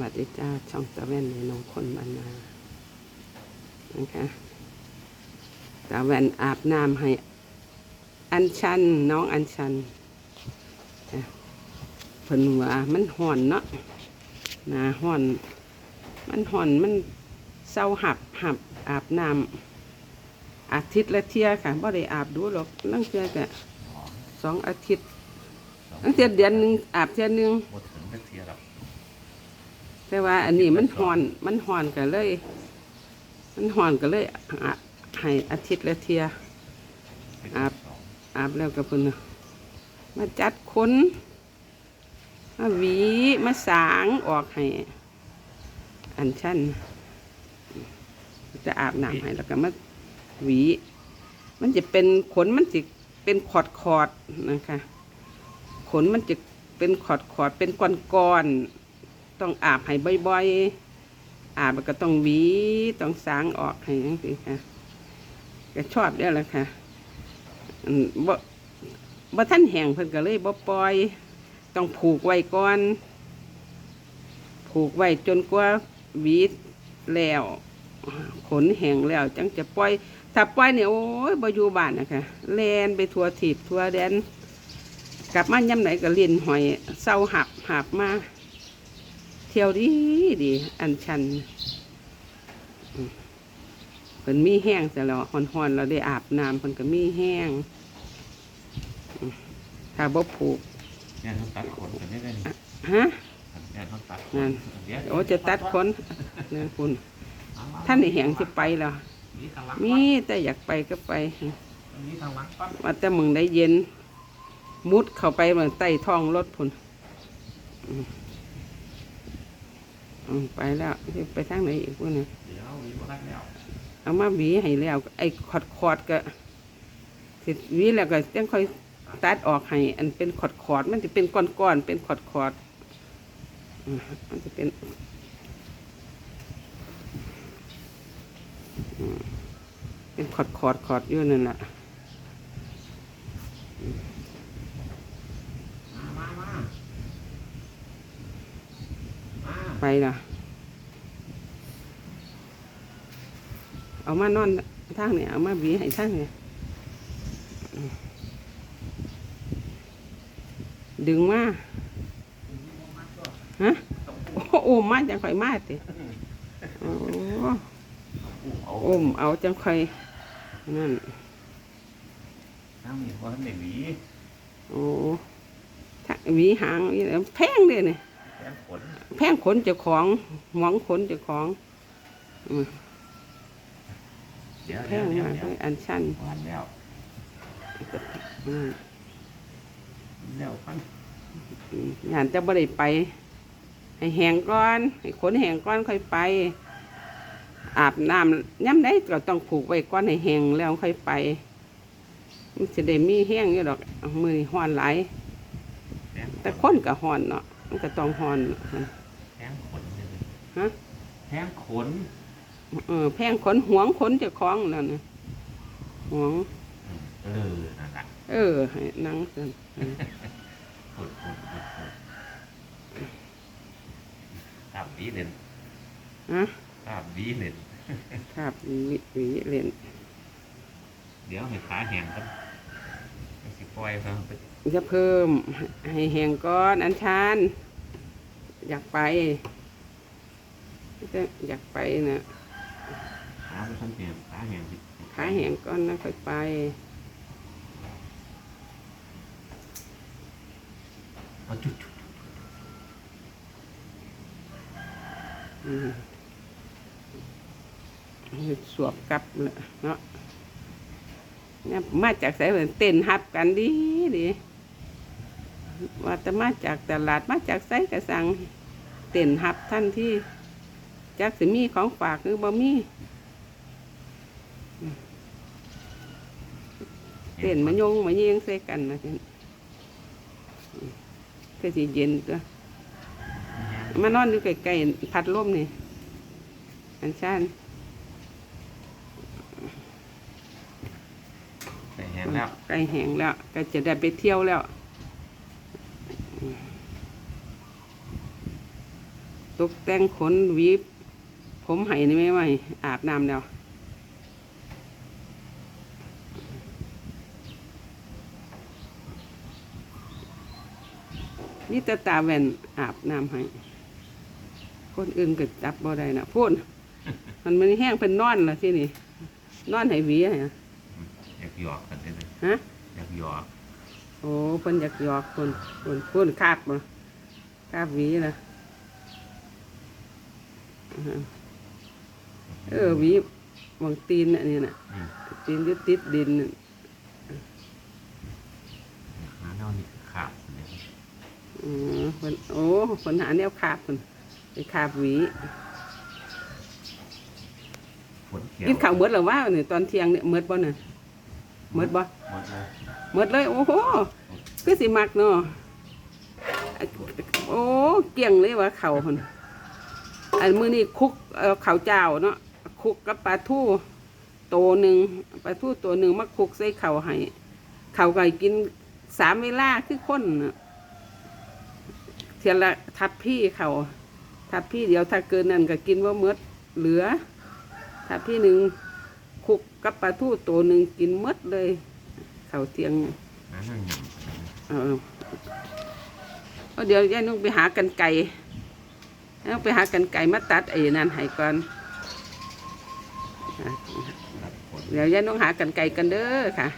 วัสดีจ้าช่องตะเวนในนงคนบานนานะคะตะเวนอาบน้ำให้ อันชัน น้องอันชันจ้ะเพิ่นว่ามันห่อนเนาะนาห่อน มันห่อนมันเศร้าหับหับอาบน้ำอาทิตย์ละเที่ยค่ะบ่ได้อาบดูหรอกนั่งเที่ยกะสองอาทิตย์นั่งเที่ยเดือนหนึ่งอาบเที่ยหนึ่งหมดถึงเทียหรอก แต่ว่าอันนี้มันห่อน มันห่อนกันเลย มันห่อนกันเลยอะให้อาทิตย์ละเทียอาบอาบแล้วก็เพิ่นน่ะมาจัดขนมาหวีมาสางออกให้อันชั้นจะอาบน้ำให้แล้วก็มาหวี มันจะเป็นขนมันจะเป็นขอดขอดๆนะคะ ขนมันจะเป็นขอดขอดๆเป็นก้อนก้อนๆ ต้องอาบให้บ่อยๆ อาบแล้วก็ต้องหวีต้องสางออกให้จังซี่ค่ะก็ชอบเด้อละค่ะบ่บ่ท่านแห้งเพิ่นก็เลยบ่ปล่อย ต้องผูกไว้ก่อน ผูกไว้จนกว่าหวีแล้วขนแห้งแล้วจังจะปล่อยถ้าปล่อยเนี่ยโอ้ยบ่อยู่บ้านนะคะแลนไปทั่วทิศทั่วแดน กลับมายามไหนก็เลียนหอยเศร้าหับหับมา เที่ยวดีดี อันชันอืมเพิ่นมีแห้งแต่แล้วหอนๆเราได้อาบน้ำเพิ่นก็มีแห้งอืมถ้าบ่ผูกเนี่ยเขาตัดขนกันได้เลยนี่ฮะเนี่ยเขาตัดขนั่นเดี๋ยวโอ้จะตัดขนนี่คุณท่านได้แหงสิไปแล้วมีทางหลังมีแต่อยากไปก็ไปมีทางหลังปั๊บว่าแต่มึงได้เย็น มุดเข้าไปเหมือนใต้ท้องรถพุ่นอืมอืม ไปแล้วสิไปทางไหนอีกพวกนี้เดี๋ยวมีมาแล้วเอามาหวีให้แล้ว ไอ้ขอดขอดๆก็สิหวีแล้วก็จังค่อยตัดออกให้อันเป็นขอดขอดๆมันจะเป็นก้อนๆเป็นขอดขอดๆอืมมันจะเป็นอืมเป็นขอดขอดๆขอดอยู่นั่นแหละ มามามามา ไปละเอามานอนทางเนี่ยเอามาบีให้ทางเนี่ยอืมดึงมาฮะโอ้โอ้มาจังค่อยมาติโอ้เอาโอ้มเอาจังค่อยนั่นน้ำนี่เพราะท่านได้หวีโอ้ถ้าหวีหางนี่แหละแพงเลยเนี่ย แขนขนแพงขนเจ้าของหวงขนเจ้าของอืมเดี๋ยวแพเดี๋ยวงเดี๋ยวมากเดี๋ยวเลยอันชั้นวันแล้วอืมแล้วพันงานจะบ่ได้ไป ให้แหงก่อน ให้ขนแหงก่อนค่อยไป อาบน้ำย้ำได้ก็ต้องผูกไว้ก่อนให้แหงแล้วค่อยไป มันจะได้มีแห้งอยู่ดอกมือนี่ห้อนหลายแขนแต่คนก็ห้อนเนาะ มันก็ต้องห้อนแขนขนเลยฮะแขนขนเออแพงขนหวงขนเจะคล้าของนั่นนะหวง เออนั่นแหละเออให้นั่งกันขนขนขนขนตามบีเล่นฮะตามบีเล่น ครับหวีหวีเล่น เดี๋ยวให้ขาแห้งกันให้สิ ปล่อยเขาไปจะเพิ่มให้แหงก้อนอันชันอยากไปจะอยากไปนะขาไปขั้นเปลี่ยนขาแห้งสิขาแหงก้อนนะค่อยไปเอาจุดจุดอืมสวบกลับเลยเนาะ เนี่ยมาจากไสเหมือนเต้นฮับกันดีดีว่าแต่มาจากตลาดมาจากไสกระสังเต้นฮับท่านที่จากสิมีของฝากหรือบ่มีเต้นมายงมาเยียงใส่กันนะทีก็สิเย็นตัวมานอนอยู่ใกล้ๆพัดลมนี่อันชัน แต่แห้ งแล้วใกล้แห้งแล้ว ก็จะได้ไปเที่ยวแล้ว ตกแต่งขนหวีผมไห้นี่ไม่ไหวอาบน้ำแล้วนี่ตาตาแว่นอาบน้ำให้คนอื่นก็จับบ่ได้นะพูดมันมันแห้งเป็นนอนละที่นี่นอนให้หวีให้อะอยากหยอกกัน ได้เลยฮะอยากหยอกโอ้เพิ่นอยากหยอกคนคนพูนคาบมาคาบหวีนะอ่าฮะเออหวีหวังตีนน่ะนี่น่ะอืมตีนอยึดติดดินน่ะหาเน่านี่ขาบเลยอ๋อเพิ่นโอ้เพิ่นหาแนวคาบเพิ่นไปคาบหวีฝนเขียวกินข้าวหมดแล้วว่าเนี่ยตอนเที่ยงเนี่ยหมดบ่เนี่ย หมดบ่หมดเลยหมดเลย โอ้โหคือสิมักเนาะโอ้เกลี้ยงเลยว่าเขาคนอันมื้อนี้คุกเอ่อข้าวเจ้าเนาะคุกกับปลาทูโตหนึ่งปลาทูตัวหนึ่งมาคุกใส่ข้าวให้ข้าวก็ให้กินสามเวลาคือคนน่ะเทียละทับพี่เขาทับพี่เดียวถ้าเกินนั่นก็กินว่าเมดเหลือทับพี่หนึ่งคุ กกับปลาทูตัวหนึ่งกินหมดเลยข้าวเที่ยงหาเน่าหยำเออเอาเดี๋ยวยายนุ่งไปหากันไก่เอาไปหากันไก่มาตัดไอ้นั่นให้ก่อนอะรับฝนเดี๋ยวยายนุ่งหากันไก่กันเด้อค่ะ